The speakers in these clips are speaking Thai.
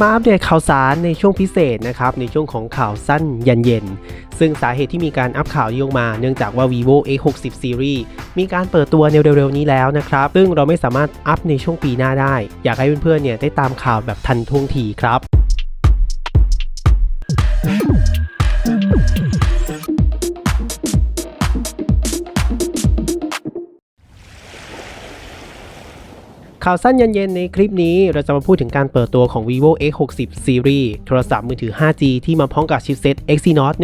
มาอัปเดตข่าวสารในช่วงพิเศษนะครับในช่วงของข่าวสั้นยันเย็น ซึ่งสาเหตุที่มีการอัปข่าวนี้ออกมา เนื่องจากว่า vivo x60 series มีการเปิดตัวในเร็วๆนี้แล้วนะครับ ซึ่งเราไม่สามารถอัปในช่วงปีหน้าได้ อยากให้เพื่อนๆเนี่ยได้ตามข่าวแบบทันท่วงทีครับ ข่าวสั้นเย็นๆในคลิปนี้เราจะมาพูดถึงการเปิดตัวของ vivo x60 series โทรศัพท์มือถือ 5G ที่มาพร้อมกับชิปเซ็ต Exynos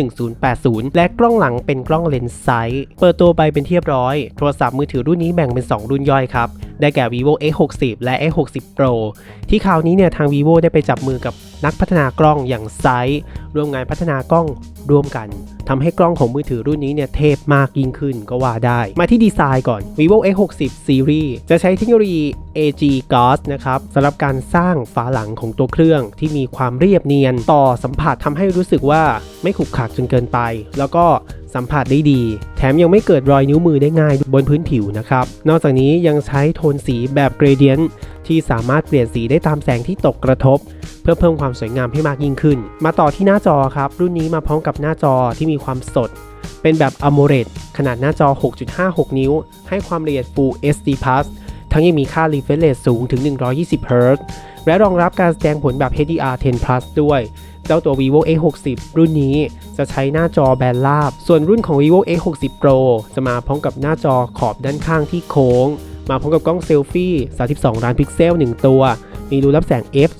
1080 และกล้องหลังเป็นกล้องเลนส์ไซส์ เปิดตัวไปเป็นที่เรียบร้อย โทรศัพท์มือถือรุ่นนี้แบ่งเป็น 2 รุ่นย่อยครับ ได้แก่ vivo x60 และ x60 pro ที่คราวนี้เนี่ยทาง vivo ได้ไปจับมือกับนักพัฒนากล้องอย่างไซส์ร่วมงานพัฒนากล้องร่วมกันทำให้กล้องของมือถือรุ่นนี้เนี่ยเทพมากยิ่งขึ้นก็ว่าได้ มาที่ดีไซน์ก่อน vivo x60 series จะใช้เทคโนโลยี AG Glass นะครับสำหรับการสร้างฝาหลังของตัวเครื่องที่มีความเรียบเนียนต่อสัมผัสทำให้รู้สึกว่าไม่ขรุกขลักจนเกินไป แล้วก็สัมผัสได้ดี แถมยังไม่เกิดรอยนิ้วมือได้ง่ายบนพื้นผิวนะครับ นอกจากนี้ยังใช้โทนสีแบบเกรเดียนที่สามารถเปลี่ยนสีได้ตามแสงที่ตกกระทบ เพื่อเพิ่มความสวยงามให้มากยิ่งขึ้น มาต่อที่หน้าจอครับ รุ่นนี้มาพร้อมกับหน้าจอที่มีความสด เป็นแบบ AMOLED ขนาดหน้าจอ 6.56 นิ้ว ให้ความละเอียด Full HD Plus ทั้งยังมีค่า refresh rate สูงถึง 120 Hz และรองรับการแสดงผลแบบ HDR10 Plus ด้วย เจ้าตัว vivo x60 รุ่นนี้จะใช้หน้าจอแบนราบ ส่วนรุ่นของ vivo x60 pro จะมาพร้อมกับหน้าจอขอบด้านข้างที่โค้ง มาพร้อมกับกล้องเซลฟี่ 32 ล้านพิกเซล 1 ตัว มีรูรับแสง f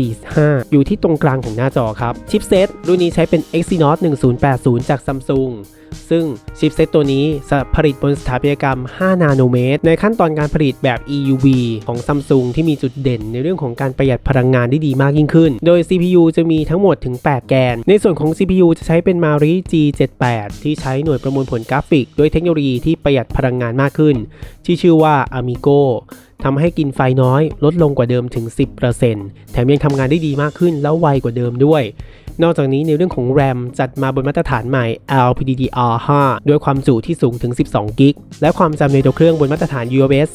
2.45 อยู่ที่ตรงกลางของหน้าจอครับ ชิปเซตรุ่นนี้ใช้เป็น exynos 1080 จาก Samsung ซึ่งชิปเซตตัวนี้ผลิตบนสถาปัตยกรรม 5 นาโนเมตร ในขั้นตอนการผลิตแบบ EUV ของ Samsung ที่มีจุดเด่นในเรื่องของการประหยัดพลังงานได้ดีมากยิ่งขึ้น โดย CPU จะมีทั้งหมดถึง 8 แกน ในส่วนของ CPU จะใช้เป็น Mari G78 ที่ใช้หน่วยประมวลผลกราฟิก ด้วยเทคโนโลยีที่ประหยัดพลังงานมากขึ้น ที่ชื่อว่า Amigo ทำให้กินไฟน้อยลดลงกว่าเดิมถึง 10%แถมยังทำงานได้ดีมากขึ้นแล้วไวกว่าเดิมด้วย นอกจากนี้ในเรื่องของ RAM จัดมาบนมาตรฐานใหม่ LPDDR5 ด้วยความจุที่สูงถึง 12 กิก และความจำในตัวเครื่องบนมาตรฐาน UFS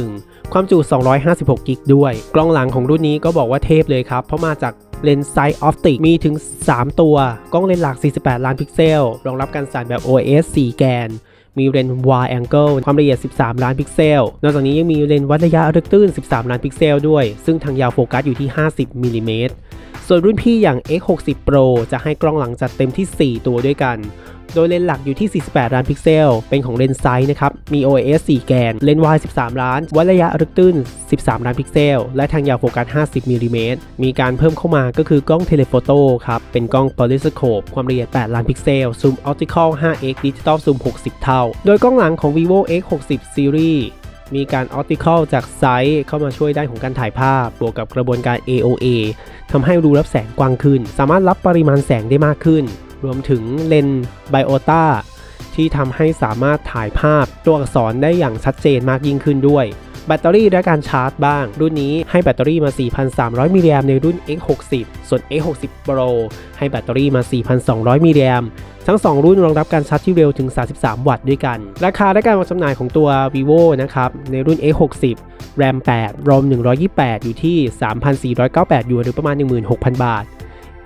3.1 ความจุ 256 กิกด้วย กล้องหลังของรุ่นนี้ก็บอกว่าเทพเลยครับ เพราะมาจากเลนส์ไซด์ออปติกมีถึง 3 ตัว กล้องเลนส์หลัก 48 ล้านพิกเซล รองรับการสั่นแบบ OIS 4 แกน มีเลนส์ wide angle ความละเอียด 13 ล้านพิกเซล นอกจากนี้ยังมีเลนส์วัดระยะลึกตื้น 13 ล้านพิกเซลด้วย ซึ่งทางยาวโฟกัสอยู่ที่ 50มิลลิเมตรส่วนรุ่นพี่อย่าง X60 Pro จะให้กล้องหลังจัดเต็มที่ 4 ตัวด้วยกัน โดยเลนส์หลักอยู่ที่ 48 ล้านพิกเซล เป็นของเลนส์ไซส์นะครับ มี OIS 4 แกน เลนส์ wide 13 ล้าน วัดระยะลึกตื้น 13 ล้านพิกเซล และทางยาวโฟกัส 50มิลลิเมตร มีการเพิ่มเข้ามาก็คือกล้องเทเลโฟโต้ครับ เป็นกล้อง periscope ความละเอียด 8 ล้านพิกเซล ซูม optical 5x digital zoom 60 เท่า โดยกล้องหลังของ vivo x60 series มีการ optical จากไซส์เข้ามาช่วยด้านของการถ่ายภาพ บวกกับกระบวนการ AOA ทำให้รูรับแสงกว้างขึ้น สามารถรับปริมาณแสงได้มากขึ้น รวมถึงเลนส์ไบโอตาที่ทำให้สามารถถ่ายภาพตัวอักษรได้อย่างชัดเจนมากยิ่งขึ้นด้วย แบตเตอรี่และการชาร์จบ้าง รุ่นนี้ให้แบตเตอรี่มา 4,300 มิลลิแอมในรุ่น X60 ส่วน X60 Pro ให้แบตเตอรี่มา 4,200 มิลลิแอมทั้ง 2 รุ่นรองรับการชาร์จที่เร็วถึง 33 วัตต์ด้วยกัน ราคาและการวางจำหน่ายของตัว vivo นะครับ ในรุ่น X60 RAM 8 ROM 128 อยู่ที่ 3,498หยวนหรือประมาณ 16,000 บาท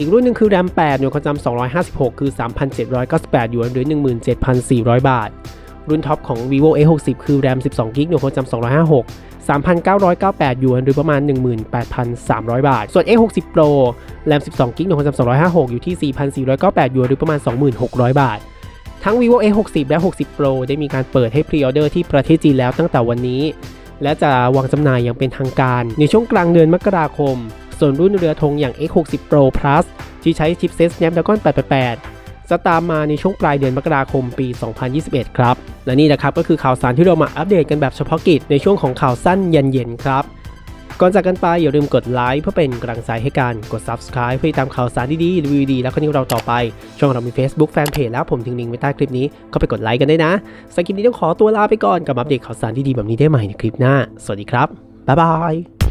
อีกรุ่นหนึ่งคือ RAM 8หน่วยความจำ256 คือ 3,798หยวนหรือ 17,400 บาท รุ่นท็อปของ vivo X60 คือ RAM 12 g b หน่วยความจำ256 3,998หยวนหรือประมาณ 18,300 บาท ส่วน X60 Pro RAM 12 g b หน่วยความจำ256 อยู่ที่ 4,498หยวนหรือประมาณ 26,000บาท ทั้ง vivo X60 และ 60 Pro ได้มีการเปิดให้พรีออเดอร์ที่ประเทศจีนแล้วตั้งแต่วันนี้ และจะวางจำหน่ายอย่างเป็นทางการ ในช่วงกลางเดือนมกราคม ส่วนรุ่นเรือธงอย่าง X60 Pro Plus ที่ใช้ชิปเซ็ต Snapdragon 888 จะตามมาในช่วงปลายเดือนมกราคมปี 2021 ครับ และนี่นะครับก็คือข่าวสารที่เรามาอัปเดตกันแบบเฉพาะกิจในช่วงของข่าวสั้นเย็นๆครับ ก่อนจากกันไปอย่าลืมกดไลค์เพื่อเป็นกำลังใจให้กันกด Subscribe เพื่อติดตามข่าวสารดีๆรีวิวดีแล้วก็นิ่งเราต่อไป ช่องเรามี Facebook Fanpage แล้วผมทิ้งลิงก์ไว้ใต้คลิปนี้ก็ไปกดไลค์กันได้นะสำหรับคลิปนี้ต้องขอตัวลาไปก่อนกับอัปเดตข่าวสารดีๆแบบนี้ได้ใหม่ในคลิปหน้า สวัสดีครับบ๊ายบาย